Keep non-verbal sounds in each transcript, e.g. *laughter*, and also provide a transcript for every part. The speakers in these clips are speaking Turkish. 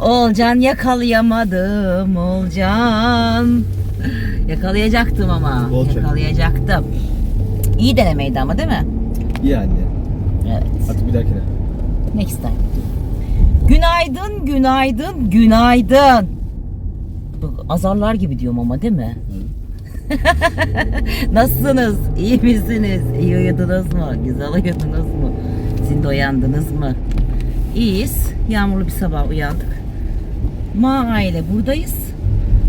Olcan yakalayamadım Olcan. Yakalayacaktım ama. Olcan. Yakalayacaktım. İyi denemeydi ama değil mi? İyi anne. Evet. Artık bir dahakine. Next time. Günaydın, günaydın, günaydın. Azarlar gibi diyorum ama değil mi? *laughs* Nasılsınız? İyi misiniz? İyi uyudunuz mu? Güzel uyudunuz mu? Şimdi uyandınız mı? İyiyiz. Yağmurlu bir sabah uyandık. Ma aile buradayız.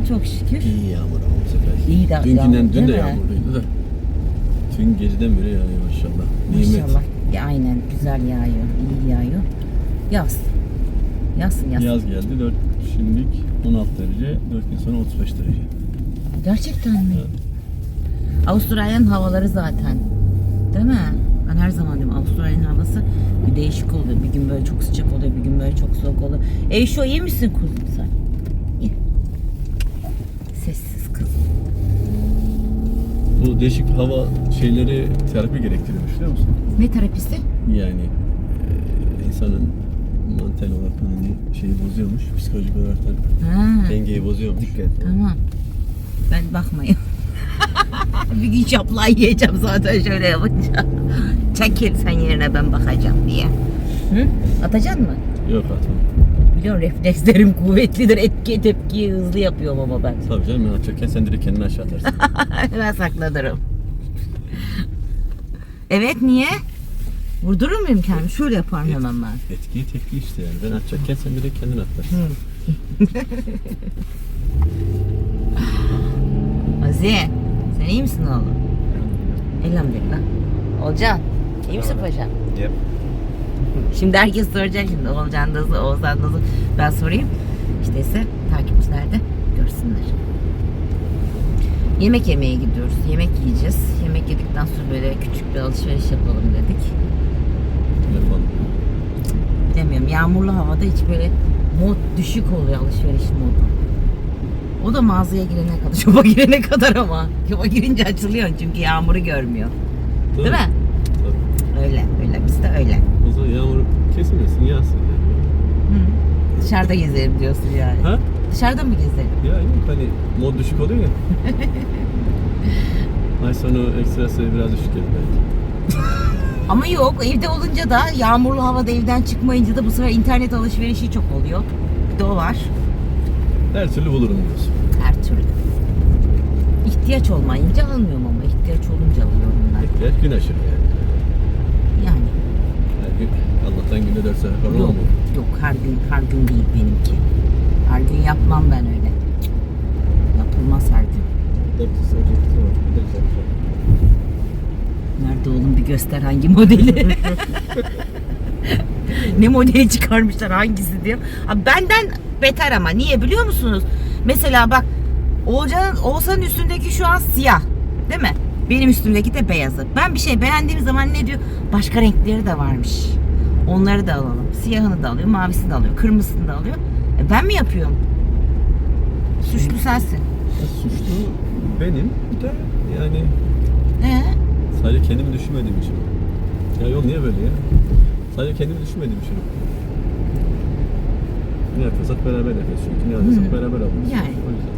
Çok şükür. İyi yağmur ama bu sefer. İyi de Dünkünden yağmur, dün de değil mi? yağmurluydu da. Dün geceden beri yağıyor maşallah. Nimet. Maşallah. Ya, aynen güzel yağıyor. iyi yağıyor. Yaz. Yazsın yazsın. Yaz geldi 4 şimdilik 16 derece, 4 gün sonra 35 derece. Gerçekten mi? Evet. Avustralya'nın havaları zaten. Değil mi? Ben her zaman diyorum Avustralya'nın havası bir değişik oluyor. Bir gün böyle çok sıcak oluyor, bir gün böyle çok soğuk oluyor. E şu iyi misin kuzum sen? İyi. Sessiz kızım. Bu değişik hava şeyleri terapi gerektiriyormuş biliyor musun? Ne terapisi? Yani e, insanın mental olarak hani şeyi bozuyormuş, psikolojik olarak da Ha, dengeyi bozuyormuş. Dikkat tamam. Ben bakmayayım. *laughs* bir gün şaplayı yiyeceğim zaten şöyle yapınca. Çekil sen yerine ben bakacağım diye. Hı? Atacaksın mı? Yok atma. Biliyorum reflekslerim kuvvetlidir. Etki tepkiyi hızlı yapıyorum ama ben. Tabii canım ben atacakken sen direkt kendini aşağı atarsın. *laughs* Hemen saklanırım. Evet niye? Vurdurur muyum kendimi? Şöyle yaparım hemen ben. Etkiyi tepki işte yani. Ben atacakken sen direkt kendini atarsın. *laughs* Aziye sen iyi misin oğlum? Elhamdülillah. Olcan misin paşam? Yep. Şimdi herkes soracak şimdi Olcan nasıl, Oğuzhan nasıl? Ben sorayım. İşte ise takipçiler de görsünler. Yemek yemeye gidiyoruz. Yemek yiyeceğiz. Yemek yedikten sonra böyle küçük bir alışveriş yapalım dedik. Yapalım. Bilemiyorum. Yağmurlu havada hiç böyle mod düşük oluyor alışveriş modu. O da mağazaya girene kadar, *laughs* şoba girene kadar ama. Şoba girince açılıyor çünkü yağmuru görmüyor. Değil mi? Öyle, öyle. Biz de öyle. O zaman yağmur kesilmesin, yağsın yani. Hı. Dışarıda gezelim diyorsun yani. Ha? Dışarıda mı gezelim? Ya yok hani mod düşük oluyor ya. *laughs* Ay sonu ekstrası biraz düşük gelir belki. *laughs* Ama yok evde olunca da yağmurlu havada evden çıkmayınca da bu sefer internet alışverişi çok oluyor. Bir de o var. Her türlü bulurum diyorsun. Her türlü. İhtiyaç olmayınca almıyorum ama ihtiyaç olunca alıyorum ben. Ekler gün aşırı yani. Yani Her Allah'tan günde 4 sefer falan yok olmuyor. yok her gün her gün değil benimki. Her gün yapmam ben öyle. Yapılmaz her gün. 4 sefer var. Bir de güzel bir şey. Nerede oğlum bir göster hangi modeli. *laughs* ne modeli çıkarmışlar hangisi diyor. Abi benden beter ama niye biliyor musunuz? Mesela bak Oğuzhan'ın Oğuzhan'ın üstündeki şu an siyah. Değil mi? Benim üstümdeki de beyazı. Ben bir şey beğendiğim zaman ne diyor? Başka renkleri de varmış. Onları da alalım. Siyahını da alıyor, mavisini de alıyor, kırmızısını da alıyor. E ben mi yapıyorum? Suçlu sensin. Ya suçlu benim. Bir de yani Ee? sadece kendimi düşünmediğim için. Ya yol niye böyle ya? Sadece kendimi düşünmediğim için. Ne yapıyorsak beraber yapıyoruz çünkü. Ne alıyorsak Hı. beraber alıyoruz. Yani. O yüzden.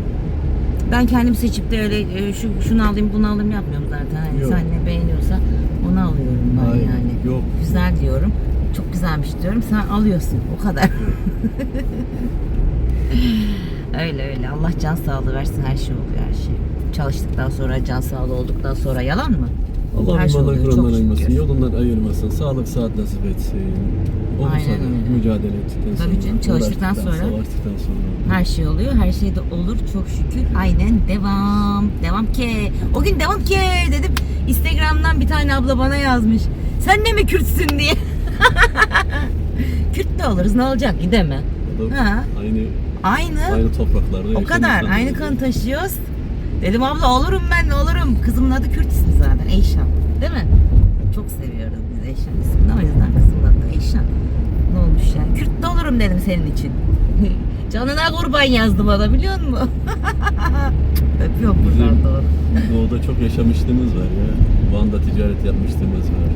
Ben kendim seçip de öyle e, şu şunu alayım bunu alayım yapmıyorum zaten. Hani Yok. sen ne beğeniyorsa onu alıyorum ben Hayır, yani. yok. Güzel diyorum. Çok güzelmiş diyorum. Sen alıyorsun. O kadar. *laughs* öyle öyle. Allah can sağlığı versin. Her şey oluyor her şey. Çalıştıktan sonra can sağlığı olduktan sonra yalan mı? Allah Her şey imandan oluyor, çok Kur'an'dan ayırmasın, şükür. yolundan ayırmasın, sağlık saat nasip etsin. Aynen da öyle. mücadele ettikten sonra. Tabii canım, çalıştıktan uğraştıktan, sonra. Savaştıktan sonra. Her şey oluyor. Her şey de olur. Çok şükür. Aynen devam. Devam ki. O gün devam ki dedim. Instagram'dan bir tane abla bana yazmış. Sen de mi Kürtsün diye. *laughs* Kürt de oluruz. Ne olacak? Gideme. O da Ha. Aynı, Aynı. aynı topraklarda O yaşayan kadar. insanlar. Aynı kanı taşıyoruz. Dedim abla olurum ben olurum. Kızımın adı Kürt ismi zaten. Eyşan. Değil mi? Çok seviyoruz biz Eyşan ismini. O yüzden kızımın adı Eyşan. Ne olmuş yani? Kürt de olurum dedim senin için. *laughs* Canına kurban yazdı bana biliyor musun? *laughs* Öpüyorum Bizim- buradan doğru. Doğuda çok yaşamışlığımız var ya. Van'da ticaret yapmışlığımız var.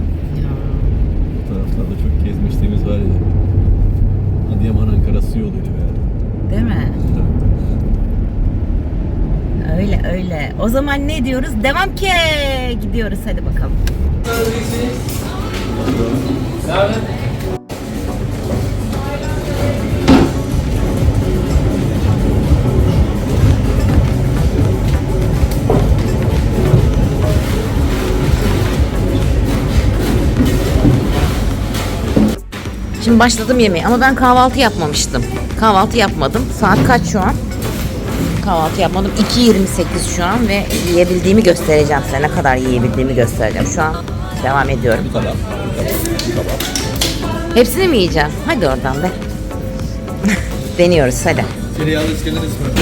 Ankara'da çok gezmişliğimiz var ya. Adıyaman Ankara su yoluydu be. Değil mi? öyle öyle. O zaman ne diyoruz? Devam ki gidiyoruz hadi bakalım. Nerede? Şimdi başladım yemeğe ama ben kahvaltı yapmamıştım. Kahvaltı yapmadım. Saat kaç şu an? Kahvaltı yapmadım. 2.28 şu an ve yiyebildiğimi göstereceğim size. Ne kadar yiyebildiğimi göstereceğim. Şu an devam ediyorum. Bu kadar. Hepsini mi yiyeceğim? Hadi oradan be. *laughs* Deniyoruz hadi. Tereyağlı İskender ısmarladı.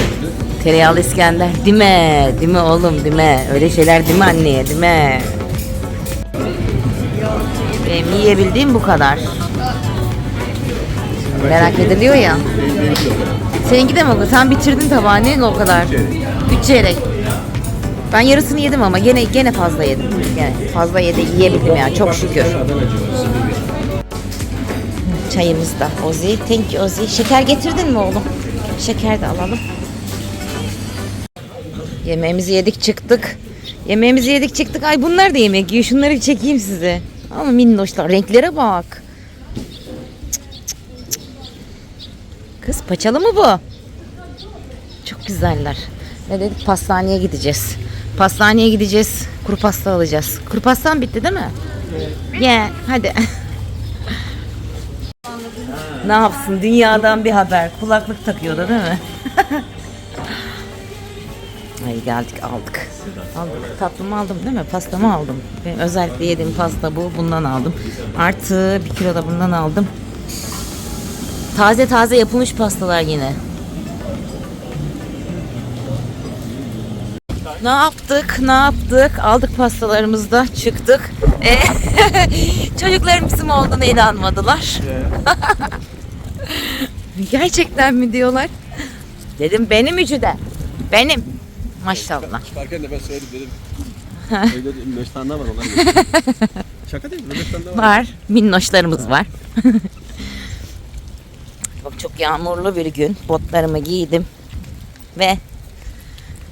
Tereyağlı İskender. Değil mi oğlum? Mi? Öyle şeyler mi anneye? Mi? Benim yiyebildiğim bu kadar. Merak ediliyor ya. Seninki de mi o kadar? Sen bitirdin tabağını o kadar. Üç çeyrek. Ben yarısını yedim ama gene gene fazla yedim. Gene fazla yedi yiyebildim ya çok şükür. Çayımız da Ozi. Thank you Ozi. Şeker getirdin mi oğlum? Şeker de alalım. Yemeğimizi yedik çıktık. Yemeğimizi yedik çıktık. Ay bunlar da yemek yiyor. Şunları bir çekeyim size. Ama minnoşlar. Renklere bak. Cık, cık, cık. Kız paçalı mı bu? Çok güzeller. Ne dedik? Pastaneye gideceğiz. Pastaneye gideceğiz. Kuru pasta alacağız. Kuru pastan bitti değil mi? Ye hadi. ne yapsın? Dünyadan bir haber. Kulaklık takıyordu değil mi? *laughs* Ay geldik aldık. Aldık. Tatlımı aldım değil mi? Pastamı aldım. Benim özellikle yediğim pasta bu. Bundan aldım. Artı bir kilo da bundan aldım. Taze taze yapılmış pastalar yine. Ne yaptık? Ne yaptık? Aldık pastalarımızı da çıktık. E, *laughs* Çocuklarım bizim olduğuna inanmadılar. *laughs* Gerçekten mi diyorlar? Dedim benim üçü de. Benim. Maşallah. Çıkarken de ben söyledim dedim. Evde dedim 5 tane daha var onlar. *laughs* Şaka değil mi? 5 tane daha var. Var. Minnoşlarımız var. Çok yağmurlu bir gün. Botlarımı giydim. Ve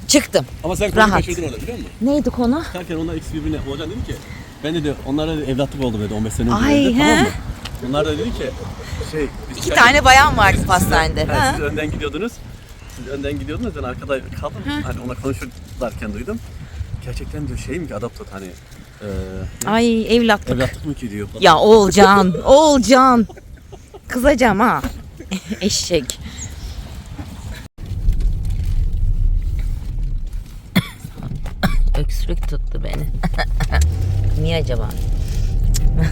çıktım. Ama sen Rahat. konuyu kaçırdın orada biliyor musun? Neydi konu? Çıkarken onlar ikisi birbirine Oğuzhan dedi ki ben dedi onlara dedi, evlatlık oldu dedi 15 sene önce Ay, dedi, he. tamam mı? Onlar da dedi ki şey biz İki çıkarken- tane bayan vardı Siz- pastanede. siz- Ha? Siz önden gidiyordunuz. Siz önden gidiyordunuz ben arkada kaldım. Hani ona konuşurlarken duydum. Gerçekten diyor şey mi ki adaptot hani e, ne? Ay evlatlık. evlatlık mı ki diyor. falan. Ya Oğulcan, Oğulcan. Kızacağım ha. *laughs* Eşek. Öksürük tuttu beni. *laughs* Niye acaba? *laughs*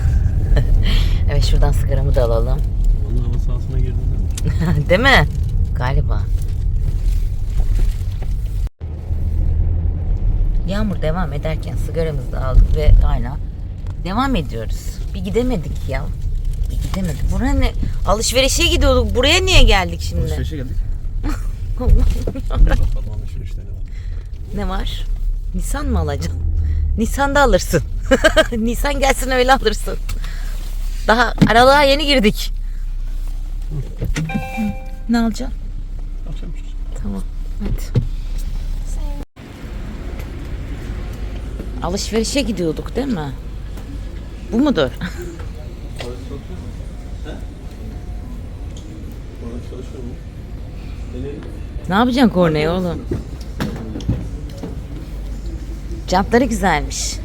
evet şuradan sigaramı da alalım. Onun hava sahasına girdim. Değil mi? Galiba. Yağmur devam ederken sigaramızı da aldık ve hala devam ediyoruz. Bir gidemedik ya. Gidemedik. Buraya ne? Alışverişe gidiyorduk. Buraya niye geldik şimdi? Alışverişe geldik. *laughs* Bakalım alışverişte ne var. ne var? Nisan mı alacaksın? Nisan'da alırsın. *laughs* Nisan gelsin öyle alırsın. Daha aralığa yeni girdik. Ne alacaksın? Akşam. Tamam. Hadi. Alışverişe gidiyorduk değil mi? Bu mudur? Ne yapacaksın korneye oğlum? Jantları güzelmiş.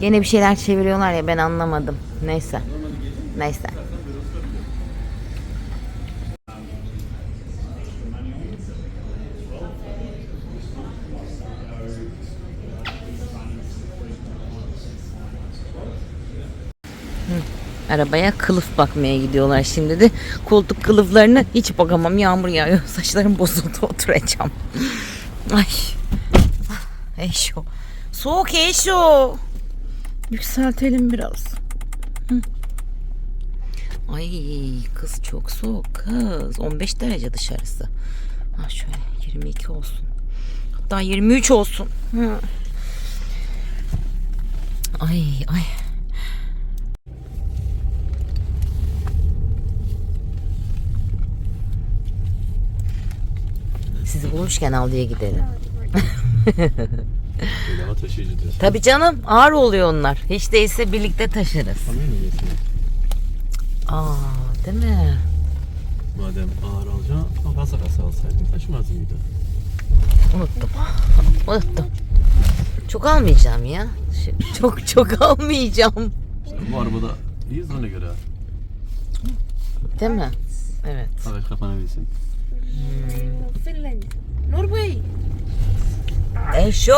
Gene bir şeyler çeviriyorlar ya ben anlamadım. Neyse. Neyse. Arabaya kılıf bakmaya gidiyorlar şimdi de. Koltuk kılıflarını hiç bakamam. Yağmur yağıyor. *laughs* Saçlarım bozuldu. Oturacağım. Ay. Ah, Eşo. Soğuk eşo. Yükseltelim biraz. Hı. Ay kız çok soğuk kız. 15 derece dışarısı. Ha şöyle 22 olsun. Hatta 23 olsun. Hı. Ay ay. Bulmuşken al diye gidelim. *laughs* Taşıyıcı diyorsun. Tabii canım ağır oluyor onlar. Hiç değilse birlikte taşırız. Mu diyorsun? Aa değil mi? Madem ağır alacaksın, kasa kasa alsaydın taşımazdın bir de. Unuttum. *laughs* Unuttum. Çok almayacağım ya. Çok çok almayacağım. İşte bu arabada iyiyiz ona göre. Değil mi? Evet. Bagaj kapanabilsin. Finland. Norway. E şu.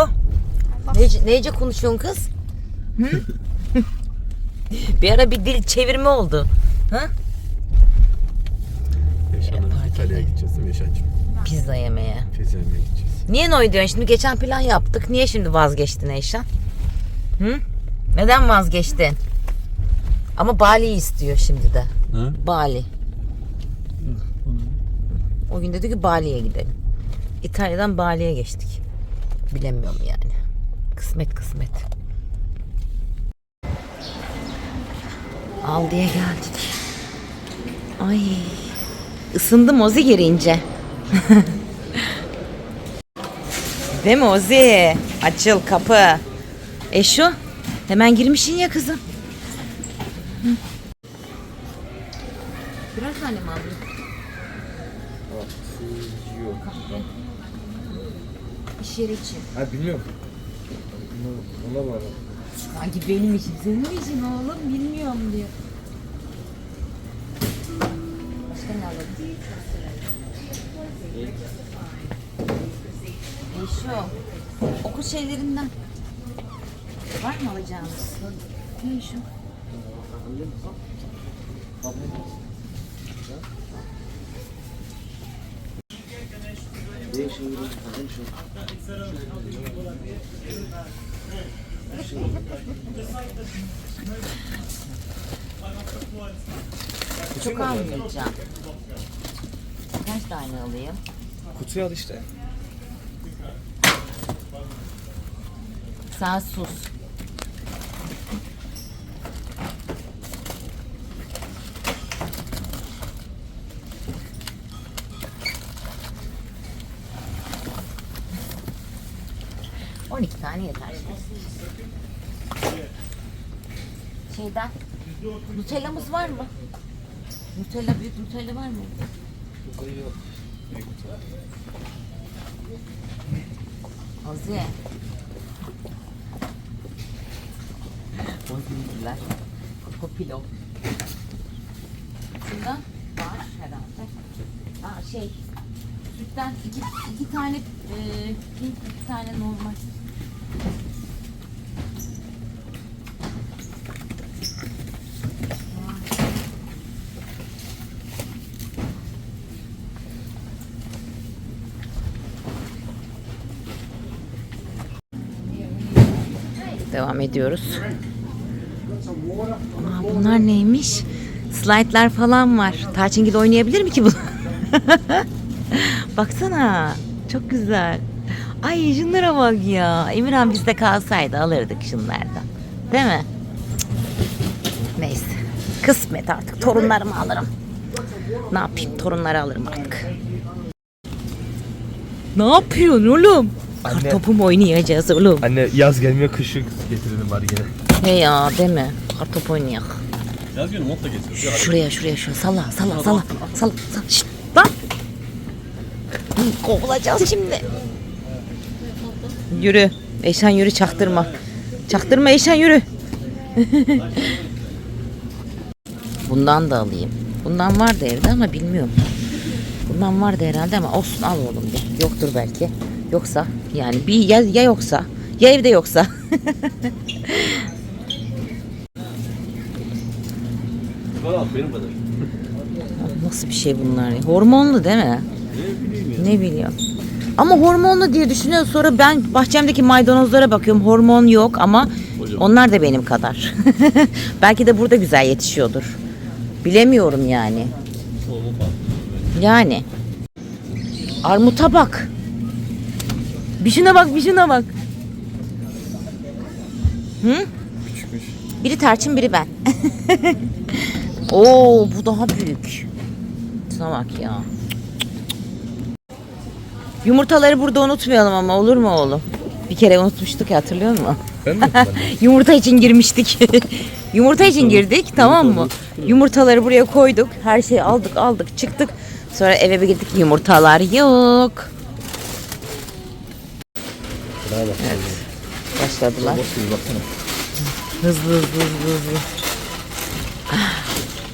Nece, nece konuşuyorsun kız? Hı? *laughs* bir ara bir dil çevirme oldu. Ha? Yaşanlar park İtalya'ya gideceğiz değil mi Yaşancığım? Pizza yemeye. Pizza yemeye gideceğiz. Niye noy diyorsun? Şimdi geçen plan yaptık. Niye şimdi vazgeçtin Eyşan? Hı? Neden vazgeçtin? Ama Bali'yi istiyor şimdi de. Ha? Bali. O gün dedi ki Bali'ye gidelim. İtalya'dan Bali'ye geçtik. Bilemiyorum yani. Kısmet kısmet. Aldi'ye geldik. Ay. Isındım Ozi girince. *laughs* Değil mi? Açıl kapı. E şu? Hemen girmişsin ya kızım. Biraz tane mi? Kahve. İş yeri için. Ha bilmiyorum. Ona var. Sanki benim için, senin için oğlum bilmiyorum diyor. Başka ne alalım? E şu, okul şeylerinden. Var mı alacağımız? Ne şu? Çok almayacağım. Kaç tane alayım? Kutuyu al işte. Sen sus. On iki tane yeter. Şeyden. Nutella'mız var mı? Nutella büyük Nutella var mı? Ozi. Ozi'ler. Popilo. Şundan var herhalde. Aa şey. Sütten iki, iki tane e, pink, iki tane normal. Devam ediyoruz. Aa, bunlar neymiş? Slide'lar falan var. Tarçingil oynayabilir mi ki bu? *laughs* Baksana. Çok güzel. Ay şunlara bak ya. Emirhan bizde kalsaydı alırdık şunlardan. Değil mi? Neyse. Kısmet artık. Torunlarımı alırım. Ne yapayım? Torunları alırım artık. Ne yapıyorsun oğlum? Anne. Kartopu mu oynayacağız oğlum? Anne yaz gelmiyor kışı getirelim bari gene. He ya değil mi? Kartop oynayak. Yaz günü mont da getiriyoruz. Ya, Şuraya şuraya şuraya salla salla salla salla salla. Şşt lan. Hı, Kovulacağız şimdi. Yürü. Eşan yürü çaktırma. Çaktırma Eşan yürü. *laughs* Bundan da alayım. Bundan vardı evde ama bilmiyorum. Bundan vardı herhalde ama olsun al oğlum de. Yoktur belki. Yoksa yani bir ya, ya yoksa ya evde yoksa. *laughs* Nasıl bir şey bunlar? ya? Hormonlu değil mi? Ne bileyim. Ama hormonlu diye düşünüyorum. Sonra ben bahçemdeki maydanozlara bakıyorum. Hormon yok ama Hocam. onlar da benim kadar. *laughs* Belki de burada güzel yetişiyordur. Bilemiyorum yani. Yani. Armuta bak. Bir şuna bak, bir şuna bak. Hı? Küçükmüş. Biri tarçın, biri ben. *laughs* Oo, bu daha büyük. Şuna bak ya. Yumurtaları burada unutmayalım ama olur mu oğlum? Bir kere unutmuştuk ya hatırlıyor musun? Ben mi? *laughs* Yumurta için girmiştik. *laughs* Yumurta için girdik tamam mı? Yumurtaları buraya koyduk. Her şeyi aldık aldık çıktık. Sonra eve bir gittik yumurtalar yok. Bravo. Başladılar. Hızlı hızlı hızlı hızlı.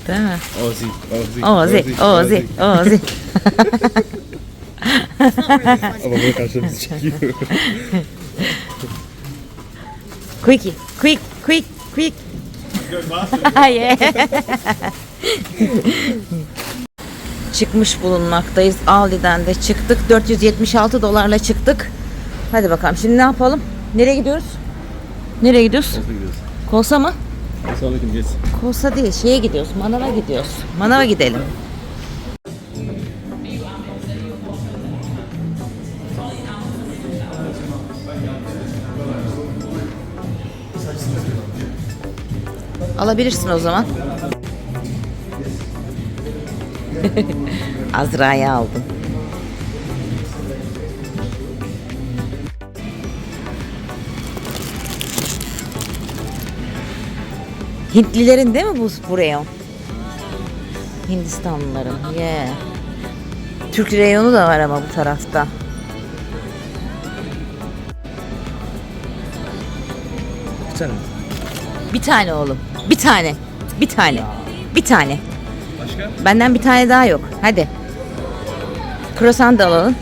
Değil mi? Ozi. Ozi. Ozi, Ozi, Ozi. *laughs* Ama böyle karşımızı çekiyor. Quickie, quick, quick, quick. *laughs* Yeah. Çıkmış bulunmaktayız. Aldi'den de çıktık. 476 dolarla çıktık. Hadi bakalım şimdi ne yapalım? Nereye gidiyoruz? Nereye gidiyoruz? Nasıl gidiyoruz? Kolsa mı? Sonraki geç. Kolsa değil, şeye gidiyoruz. Manava gidiyoruz. Manava gidelim. Alabilirsin o zaman. *laughs* Azra'yı aldım. Hintlilerin değil mi bu bu reyon? Hindistanlıların. Yeah. Türk reyonu da var ama bu tarafta. Bir tane mi? Bir tane oğlum. Bir tane. Bir tane. Bir tane. Başka? Benden bir tane daha yok. Hadi. Croissant da alalım.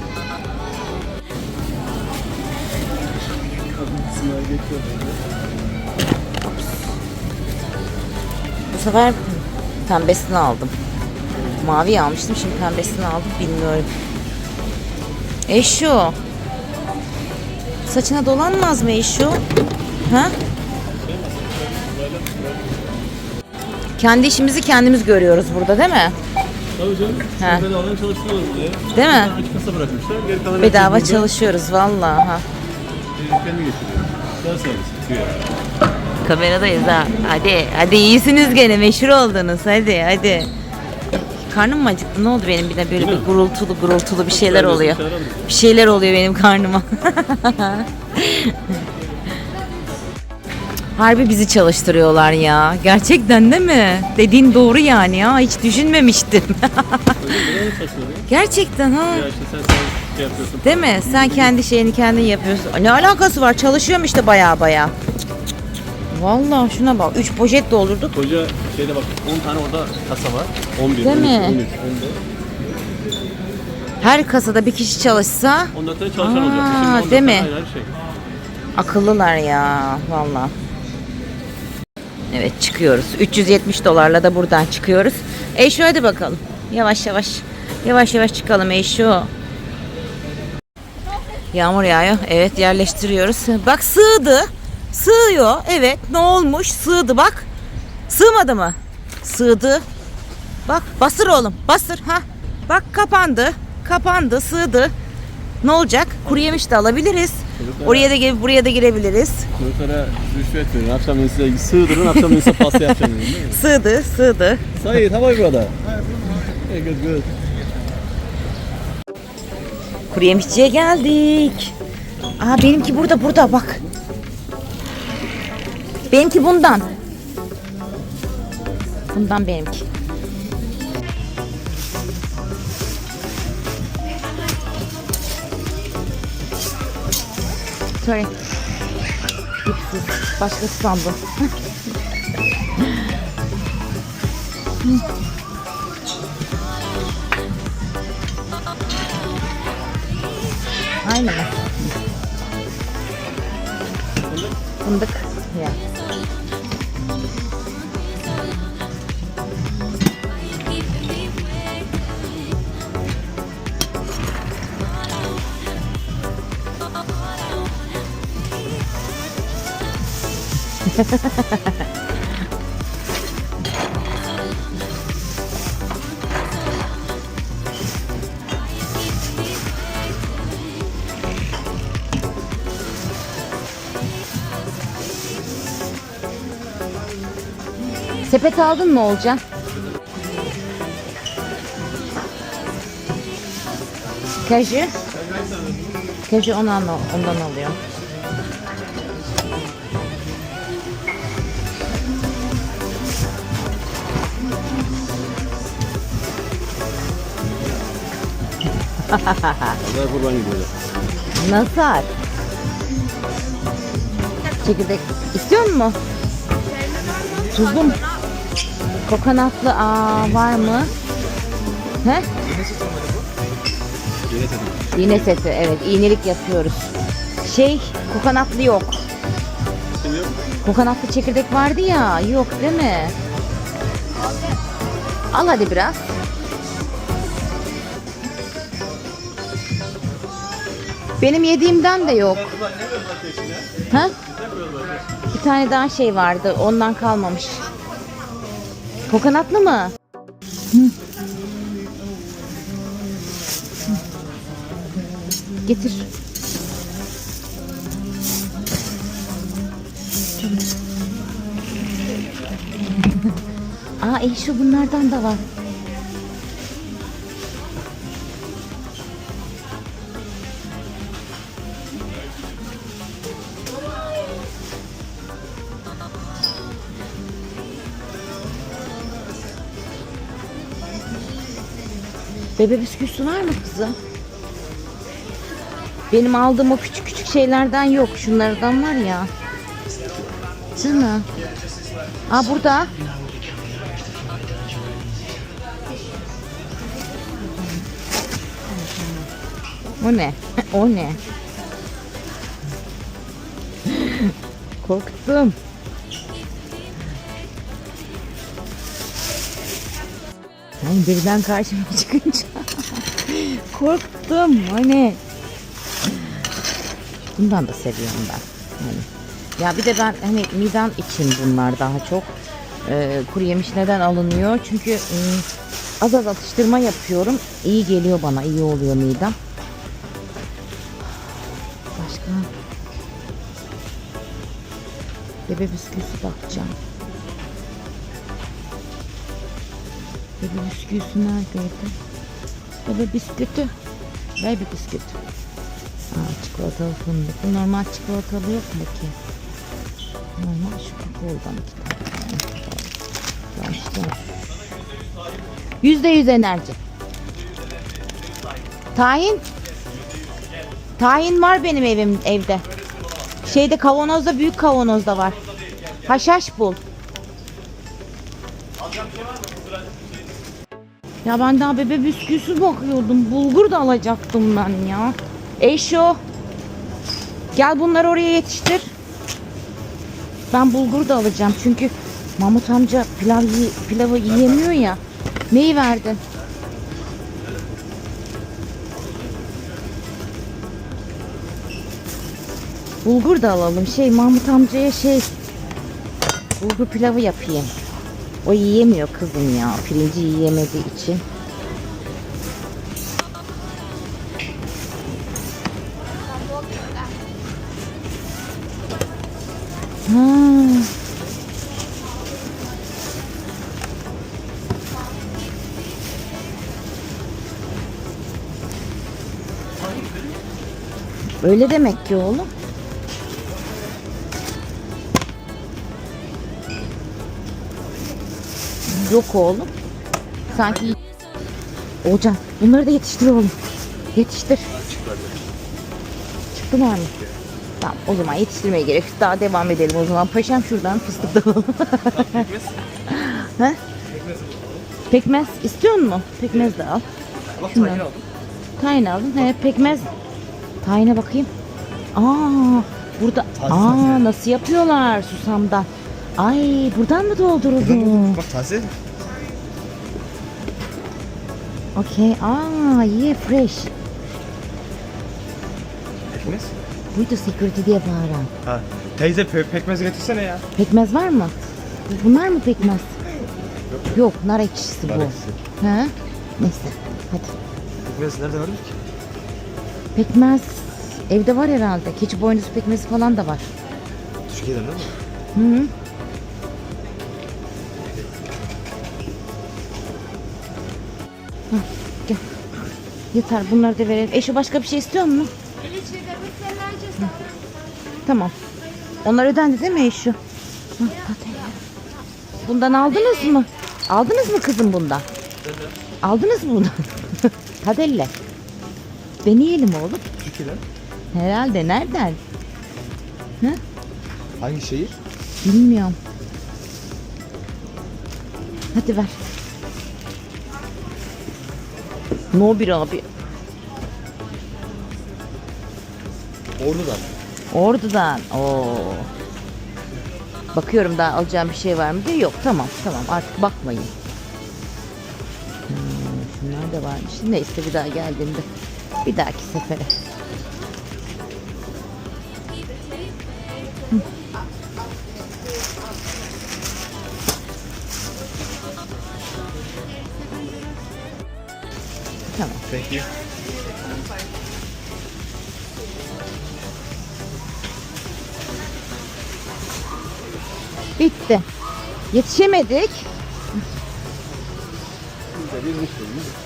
Sefer pembesini aldım. Mavi almıştım şimdi pembesini aldım bilmiyorum. Eşo. Saçına dolanmaz mı Eşo? Ha? Kendi işimizi kendimiz görüyoruz burada değil mi? Tabii canım. Ha. Bedavadan çalıştırıyorlar buraya. Değil mi? Açık kasa bırakmışlar. Geri kalan Bedava çalışıyoruz vallahi ha. Kendi getiriyor. Daha servis. Kameradayız ha. Hadi, hadi iyisiniz gene meşhur oldunuz. Hadi, hadi. Karnım mı acıktı? Ne oldu benim bir de böyle bir gurultulu gurultulu bir şeyler oluyor. Bir şeyler oluyor benim karnıma. Harbi bizi çalıştırıyorlar ya. Gerçekten değil mi? Dediğin doğru yani ya. Hiç düşünmemiştim. *laughs* Gerçekten ha. Ya işte sen sen şey yapıyorsun. Değil mi? Sen kendi şeyini kendin yapıyorsun. Ne alakası var? Çalışıyorum işte baya baya. Vallahi şuna bak. 3 poşet doldurduk. Koca şeyde bak 10 tane orada kasa var. 11, Değil 12, mi? 13, 14. Her kasada bir kişi çalışsa 14 tane çalışan Aa, olacak. Şimdi 14 değil mi? tane ayrı şey. akıllılar ya valla. Evet çıkıyoruz. 370 dolarla da buradan çıkıyoruz. Eşo hadi bakalım. Yavaş yavaş. Yavaş yavaş çıkalım Eşo. Yağmur yağıyor. Evet yerleştiriyoruz. Bak sığdı. Sığıyor. Evet ne olmuş? Sığdı bak. Sığmadı mı? Sığdı. Bak basır oğlum. Basır. ha. Bak kapandı. Kapandı. Sığdı. Ne olacak? Kuru yemiş de alabiliriz. Çocuklara- Oraya da gelip buraya da girebiliriz. Çocuklara rüşvet verin. Akşam size sığdırın. Akşam size pasta yapacağım. değil mi? Sığdı, sığdı. Said, how are you brother? Hey, good, good. Kuru yemişçiye geldik. Aa benimki burada burada bak. Benimki bundan. Bundan benimki. Sorry. Dipsiz. Başkası sandım. Aynı mı? Fındık. *laughs* Sepet aldın mı Olcan? Kaju? Kece ondan, ondan alıyor. Pazar kurban gidiyorlar. Nasıl? Çekirdek istiyor musun? Tuzlu mu? Kokonatlı aa var mı? He? Yine dedim. İğne seti evet iğnelik yapıyoruz. Şey kokonatlı yok. Kokonatlı çekirdek vardı ya yok değil mi? Al hadi biraz. Benim yediğimden de yok. Ha? Bir tane daha şey vardı ondan kalmamış. Kokonatlı mı? Getir. Aa şu bunlardan da var. Bebe bisküvisi var mı kızım? Benim aldığım o küçük küçük şeylerden yok. Şunlardan var ya. Değil mi? Aa burada. O ne? *laughs* o ne? *laughs* Korktum. Ben birden karşıma *laughs* çıkınca korktum. Ne? Bundan da seviyorum ben. Yani. Ya bir de ben hani midem için bunlar daha çok. Ee, kuru yemiş neden alınıyor? Çünkü ım, az az atıştırma yapıyorum. İyi geliyor bana. iyi oluyor midem. Başka? Bebe bisküvisi bakacağım. Bebe bisküvisi neredeydi? Bebe bisküvisi. Bebe bisküvisi. Aa, çikolatalı fındık. Normal çikolatalı yok mu ki? Normal şu kakaodan iki tane. Başla. Yüzde yüz enerji. Tahin. Tahin var benim evim evde. Şeyde kavanozda büyük kavanozda var. Haşhaş bul. Ya ben daha bebe bisküvisi bakıyordum. Bulgur da alacaktım ben ya. Eşo. Gel bunları oraya yetiştir. Ben bulgur da alacağım çünkü Mahmut amca pilav pilavı yiyemiyor ya. Neyi verdin? Bulgur da alalım. Şey Mahmut amcaya şey bulgur pilavı yapayım. O yiyemiyor kızım ya. Pirinci yiyemediği için. Ha. Öyle demek ki oğlum. Yok oğlum. Sanki Olcan bunları da yetiştir oğlum. Yetiştir. Çıktılar mı? Tamam o zaman yetiştirmeye gerek. Daha devam edelim o zaman. Paşam şuradan fıstık alalım. *laughs* He? Pekmez istiyor musun? Pekmez de al. Şundan. Tayin aldım. He, pekmez. Tayine bakayım. Aa, burada. Aa, nasıl yapıyorlar susamdan? Ay, buradan mı dolduruldun? Bak taze. Okey. Aa, iyi fresh. Pekmez. Buydu security diye bağıran. Ha. Teyze pe pekmez getirsene ya. Pekmez var mı? Bunlar mı pekmez? Yok, nar ekşisi bu. Nar ekşisi. He? Neyse, hadi. Pekmez nerede var ki? Pekmez evde var herhalde. Keçi boynuzu pekmezi falan da var. Türkiye'den değil mi? Hı hı. Yeter bunları da verelim. Eşo başka bir şey istiyor mu? Tamam. Onlar ödendi değil mi Eşo? Bundan aldınız mı? Aldınız mı kızım bundan? Aldınız mı bundan? *laughs* Tadelle. Deneyelim oğlum. Türkiye'den. Herhalde nereden? Ne? Hangi şehir? Bilmiyorum. Hadi ver. No bir abi. Ordu'dan. Ordu'dan. Oo. Bakıyorum daha alacağım bir şey var mı diye. Yok tamam tamam artık bakmayın. Hmm, şunlar da varmış. Neyse bir daha geldiğimde. Bir dahaki sefere. Thank you. Bitti. Yetişemedik.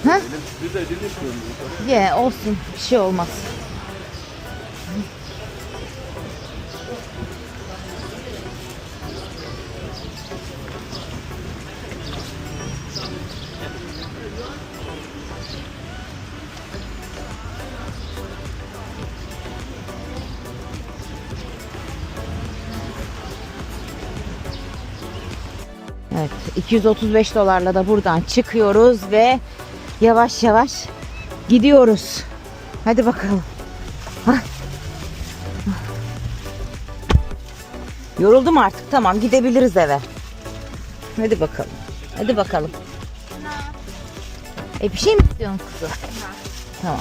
Ha? Bir de edilmiş görünüyor. Ye olsun. Bir şey olmaz. 235 dolarla da buradan çıkıyoruz ve yavaş yavaş gidiyoruz. Hadi bakalım. Yoruldum artık. Tamam gidebiliriz eve. Hadi bakalım. Hadi bakalım. E bir şey mi istiyorsun kızım? Tamam.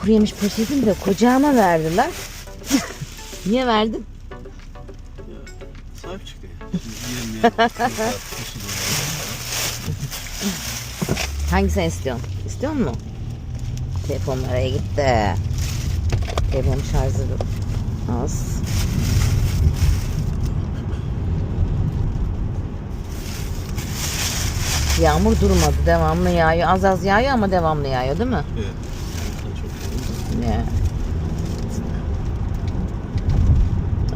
Kuru yemiş poşetini de kocama verdiler. Niye verdin? Sahip çıktı. *laughs* Hangisini istiyorsun? İstiyor musun? Telefon nereye gitti? Telefon şarjı az. Yağmur durmadı. Devamlı yağıyor. Az az yağıyor ama devamlı yağıyor değil mi? Evet. Çok Ne?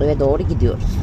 Eve doğru gidiyoruz.